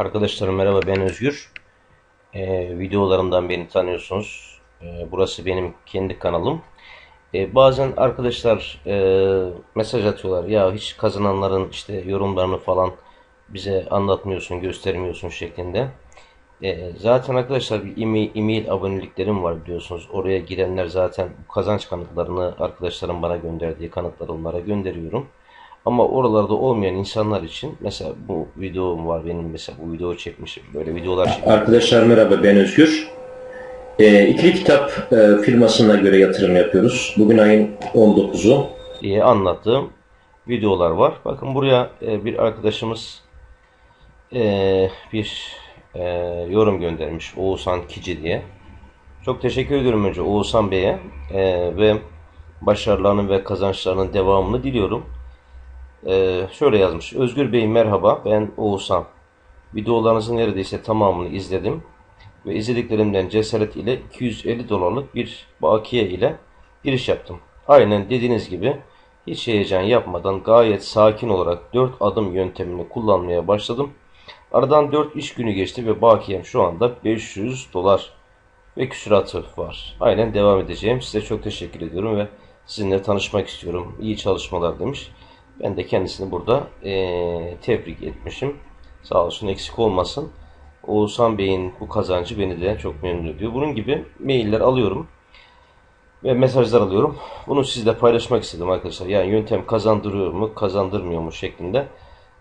Arkadaşlar merhaba ben Özgür. Ee, videolarımdan beni tanıyorsunuz. Ee, burası benim kendi kanalım. Ee, bazen arkadaşlar e, mesaj atıyorlar. Ya hiç kazananların işte yorumlarını falan bize anlatmıyorsun, göstermiyorsun şeklinde. Ee, zaten arkadaşlar bir e-mail, aboneliklerim var biliyorsunuz. Oraya girenler zaten kazanç kanıtlarını arkadaşlarım bana gönderdiği kanıtları onlara gönderiyorum. Ama oralarda olmayan insanlar için mesela bu videom var benim mesela bu videoyu çekmişim. Böyle videolar çekmişim. Arkadaşlar merhaba ben Özgür. Ee, İkili Kitap e, firmasına göre yatırım yapıyoruz. Bugün ayın 19'u. diye anlattığım videolar var. Bakın buraya e, bir arkadaşımız e, bir e, yorum göndermiş Oğuzhan Kici diye. Çok teşekkür ediyorum önce Oğuzhan Bey'e e, ve başarılarının ve kazançlarının devamını diliyorum. E, şöyle yazmış. Özgür Bey merhaba ben Oğuzhan. Videolarınızın neredeyse tamamını izledim ve izlediklerimden cesaret ile 250 dolarlık bir bakiye ile giriş yaptım. Aynen dediğiniz gibi hiç heyecan yapmadan gayet sakin olarak 4 adım yöntemini kullanmaya başladım. Aradan 4 iş günü geçti ve bakiyem şu anda 500 dolar ve küsuratı var. Aynen devam edeceğim. Size çok teşekkür ediyorum ve sizinle tanışmak istiyorum. İyi çalışmalar demiş. Ben de kendisini burada eee, tebrik etmişim. Sağ olsun eksik olmasın. Oğuzhan Bey'in bu kazancı beni de çok memnun ediyor. Bunun gibi mailler alıyorum ve mesajlar alıyorum. Bunu sizle paylaşmak istedim arkadaşlar. Yani yöntem kazandırıyor mu, kazandırmıyor mu şeklinde.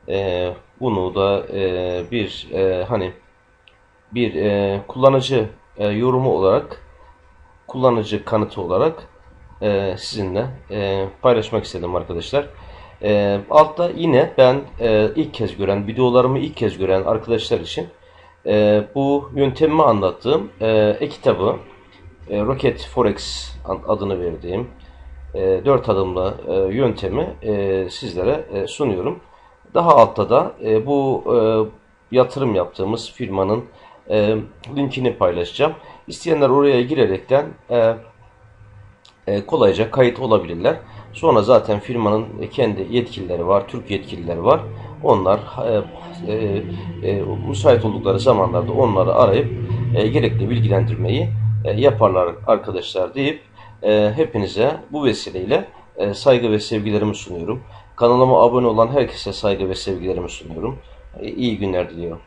Eee, bunu da eee, bir eee, hani bir eee, kullanıcı eee, yorumu olarak kullanıcı kanıtı olarak e, sizinle e, paylaşmak istedim arkadaşlar. E, altta yine ben e, ilk kez gören, videolarımı ilk kez gören arkadaşlar için e, bu yöntemimi anlattığım e, e-kitabı e, Rocket Forex adını verdiğim e, 4 adımlı e, yöntemi e, sizlere e, sunuyorum. Daha altta da e, bu e, yatırım yaptığımız firmanın e, linkini paylaşacağım. İsteyenler oraya girerekten e, kolayca kayıt olabilirler. Sonra zaten firmanın kendi yetkilileri var, Türk yetkilileri var. Onlar e, e, e, müsait oldukları zamanlarda onları arayıp e, gerekli bilgilendirmeyi e, yaparlar arkadaşlar deyip e, hepinize bu vesileyle e, saygı ve sevgilerimi sunuyorum. Kanalıma abone olan herkese saygı ve sevgilerimi sunuyorum. E, iyi günler diliyorum.